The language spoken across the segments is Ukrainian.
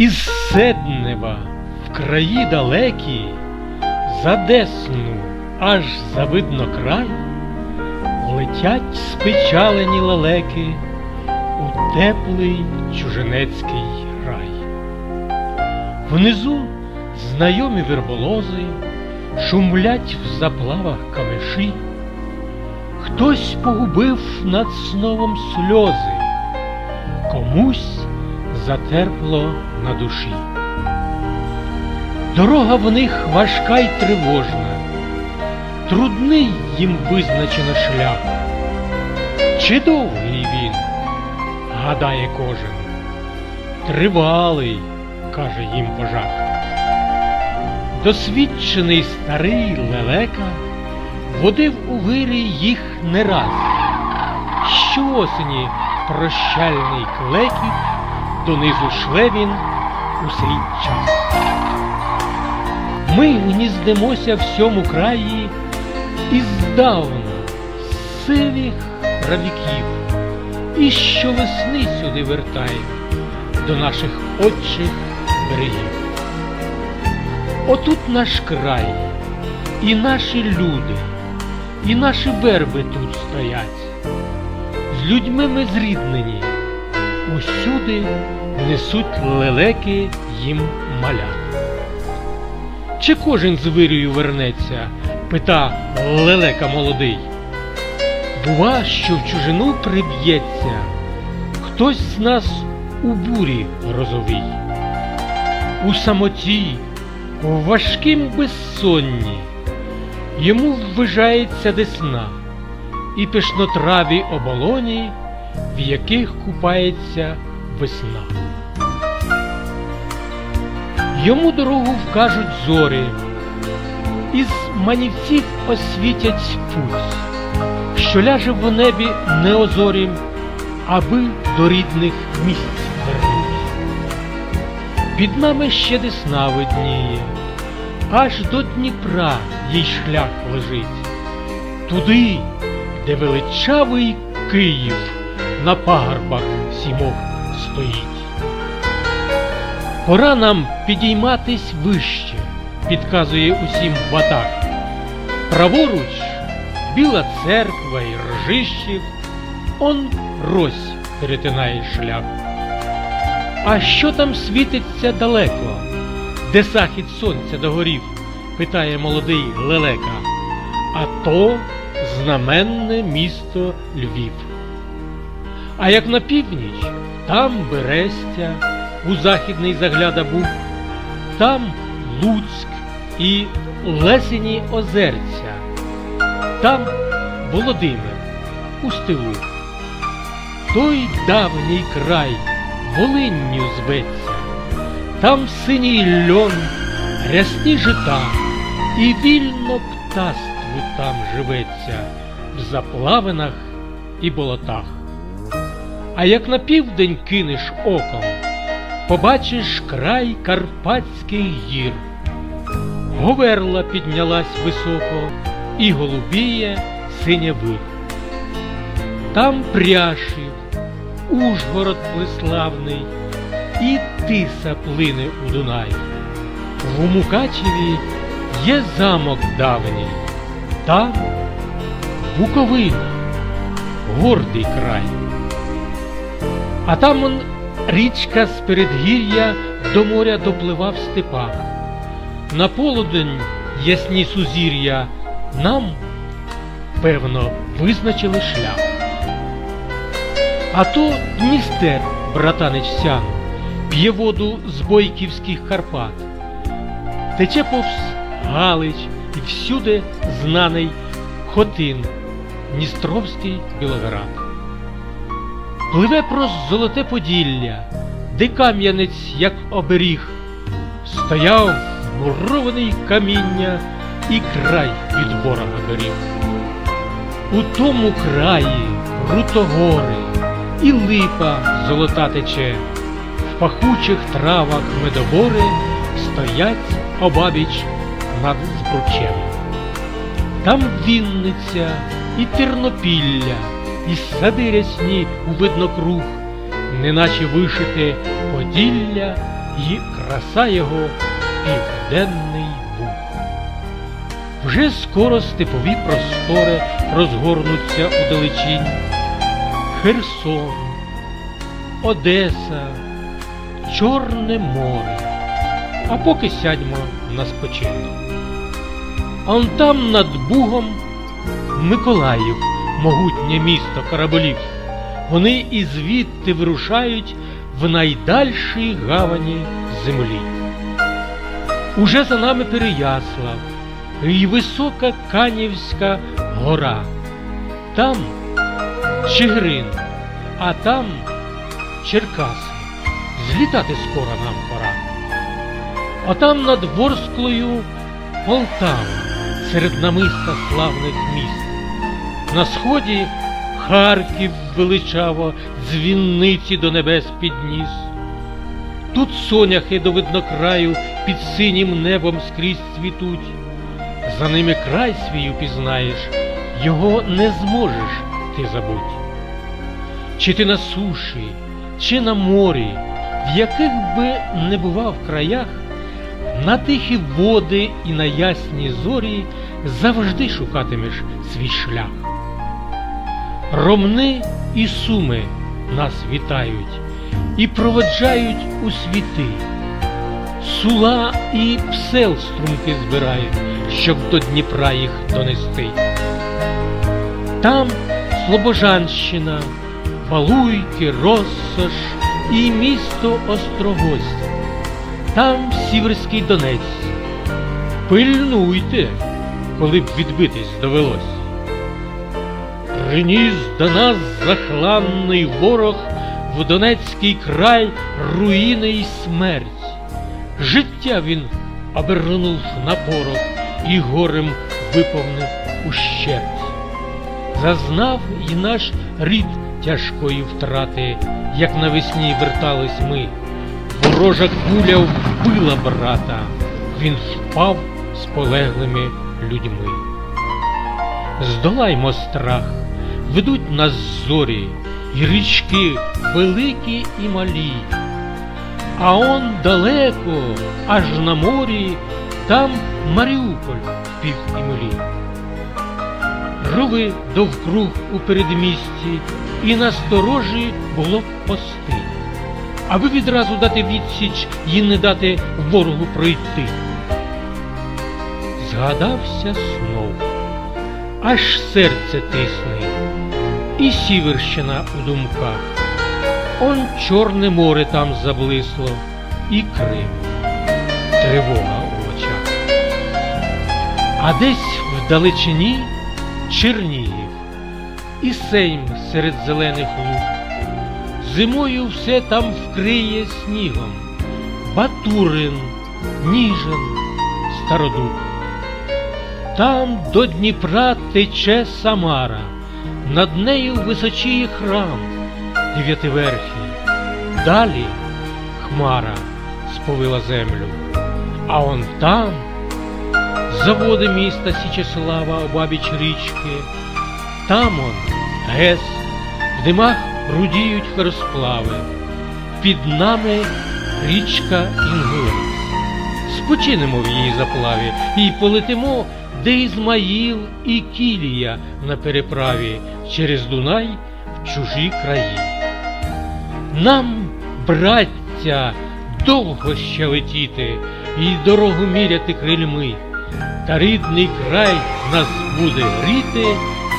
Із Седнева в краї далекі, за Десну аж за видно край, летять спечалені лелеки у теплий чужинецький рай. Внизу знайомі верболози шумлять в заплавах камеші, хтось погубив над сновом сльози, комусь затерпло на душі. Дорога в них важка й тривожна, трудний їм визначено шлях. Чи довгий він, гадає кожен, тривалий, каже їм вожак. Досвідчений старий лелека водив у вирі їх не раз. Щосені прощальний клекіт донизу шле він у свій час. Ми гніздимося в сьому краї іздавна з сивих правіків, і щовесни сюди вертаємо до наших отчих берегів. Отут наш край, і наші люди, і наші верби тут стоять. З людьми ми зріднені, усюди несуть лелеки їм малят. Чи кожен з вирію вернеться, пита лелека молодий. Бува, що в чужину приб'ється, хтось з нас у бурі грозовій, у самоті, у важким безсонні, йому ввижається десна. І пишнотраві оболоні, в яких купається весна. Йому дорогу вкажуть зорі, із манівців освітять путь, що ляже в небі неозорім, аби до рідних місць вернуть. Під нами ще десна видніє, аж до Дніпра їй шлях лежить, туди, де величавий Київ на пагорбах сімох стоїть. Пора нам підійматись вище, підказує усім батак. Праворуч біла церква і ржищів, он рось перетинає шлях. А що там світиться далеко, де захід сонця догорів? питає молодий лелека. А то знаменне місто Львів. А як на північ, там Берестя у західний загляда був, там Луцьк і Лесені озерця, там Володимир у стилу. Той давній край Волинню зветься, там синій льон, рясні жита, і вільно птаству там живеться в заплавинах і болотах. А як на південь кинеш оком, побачиш край Карпатських гір. Говерла піднялась високо і голубіє синя вир. Там Пряшів, Ужгород Плеславний, і тиса плине у Дунай. В Мукачеві є замок давній, там Буковина, гордий край. А там он річка з передгір'я до моря доплива в. На полудень ясні сузір'я нам, певно, визначили шлях. А то Дністер, братанич Сян, п'є воду з бойківських Карпат, тече повз Галич і всюди знаний Хотин, Дністровський Білоград. Пливе про золоте Поділля, де кам'янець, як оберіг, стояв мурований каміння і край від ворога беріг. У тому краї крутогори і липа золота тече, в пахучих травах медобори стоять обабіч над збручем. Там Вінниця і Тернопілля, і сади рясні у виднокруг, неначе вишите Поділля і краса його південний бух. Вже скоро степові простори розгорнуться у далечінь. Херсон, Одеса, Чорне море, а поки сядьмо на спочинок. А он там над Бугом Миколаїв, могутнє місто корабелів. Вони і звідти вирушають в найдальшій гавані землі. Уже за нами Переяслав і висока Канівська гора. Там Чигирин, а там Черкаси. Злітати скоро нам пора. А там над Ворсклою Полтава, серед намиста славних міст. На сході Харків величаво дзвінниці до небес підніс. Тут соняхи до виднокраю під синім небом скрізь цвітуть. За ними край свій упізнаєш, його не зможеш ти забуть. Чи ти на суші, чи на морі, в яких би не бував краях, на тихі води і на ясні зорі завжди шукатимеш свій шлях. Ромни і суми нас вітають і проводжають у світи, сула і псел струмки збирають, щоб до Дніпра їх донести. Там Слобожанщина, Балуйки, Россош і місто Острогость, там Сіверський Донець. Пильнуйте, коли б відбитись довелось. Приніс до нас захланний ворог в Донецький край руїни й смерть. Життя він обернув на порох і горем виповнив ущерть. Зазнав і наш рід тяжкої втрати, як навесні вертались ми. Ворожа куля вбила брата, він впав з полеглими людьми. Здолаймо страх, ведуть нас зорі, і річки великі і малі. А он далеко, аж на морі, там Маріуполь в півімлі. Рови довкруг у передмісті, і на сторожі було пости, аби відразу дати відсіч і не дати ворогу пройти. Згадався знов, аж серце тисне, і сіверщина у думках. Он Чорне море там заблисло, і Крим, тривога у очах. А десь вдалечині Чернігів і Сейм серед зелених луг. Зимою все там вкриє снігом, Батурин, Ніжин, Стародуб. Там до Дніпра тече Самара, над нею височіє храм дев'ятиверхий. Далі хмара сповила землю, а он там заводи міста Січеслава обабіч річки, там он гес, в димах рудіють феросплави, під нами річка Інгулець. Спочинемо в її заплаві і полетимо, де Ізмаїл і Кілія на переправі через Дунай в чужі краї. Нам, браття, довго ще летіти і дорогу міряти крильми, та рідний край нас буде гріти,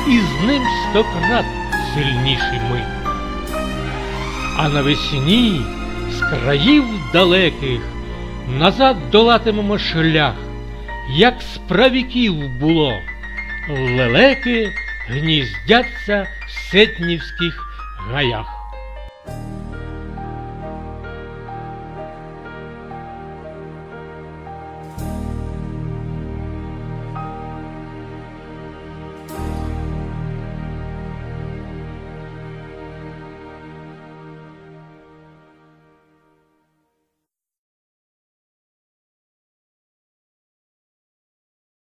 і з ним стократ сильніші ми. А навесні з країв далеких назад долатимемо шлях, як справіків було, лелеки гніздяться в сетнівських гаях.